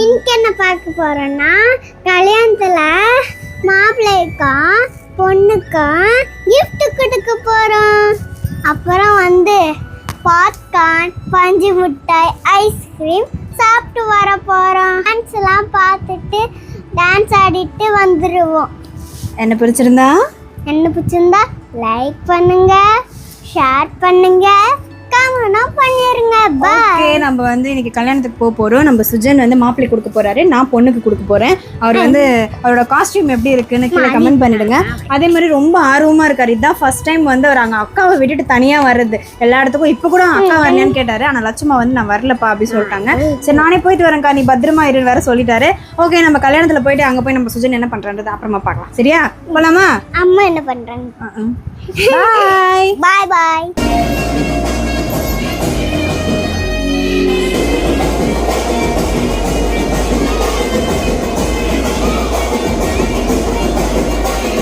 இன்னைக்கு என்ன பார்க்க போறோம்னா கல்யாணத்துல மாப்பிள்ளைக்கும் பொண்ணுக்கும் gift கொடுக்க போறோம். அப்புறம் வந்து பாப்கார்ன் பஞ்சு மிட்டாய் ஐஸ்கிரீம் சாப்பிட்டு வர போறோம். டான்ஸ் எல்லாம் பார்த்துட்டு டான்ஸ் ஆடிட்டு வந்துடுவோம் என்ன பிடிச்சிருந்தா? என்ன பிடிச்சிருந்தா லைக் பண்ணுங்க ஷேர் பண்ணுங்க கமெண்ட்டும் பண்ணிருங்க பாய் ஓகே நம்ம வந்து இன்னைக்கு கல்யாணத்துக்கு போக போறோம். நம்ம சுஜன் வந்து மாப்பிள்ளை கொடுக்க போறாரு. நான் பொண்ணுக்கு கொடுக்க போறேன். அவர் வந்து அவரோட காஸ்டியூம் எப்படி இருக்குன்னு கீழே கமெண்ட் பண்ணிடுங்க. அதே மாதிரி ரொம்ப ஆர்வமா இருக்காரு. இதான் ஃபர்ஸ்ட் டைம் வந்து அவர் அங்க அக்காவை விட்டுட்டு தனியா வர்றது. எல்லா இடத்துக்கும் இப்போ கூட அக்கா வரலையான்னு கேட்டாரு. ஆனா லட்சுமா வந்து நான் வரலப்பா அப்படி சொல்லிட்டாங்க. சரி நானே போயிட்டு வரேன்க்கா. நீ பத்திரமா இரு வேற சொல்லிட்டாரு. ஓகே நம்ம கல்யாணத்துல போயிட்டு அங்க போய் நம்ம சுஜன் என்ன பண்றான்றது அப்புறமா பார்க்கலாம். சரியா? போலாமா? அம்மா என்ன பண்றாங்க? பாய் பாய் பாய்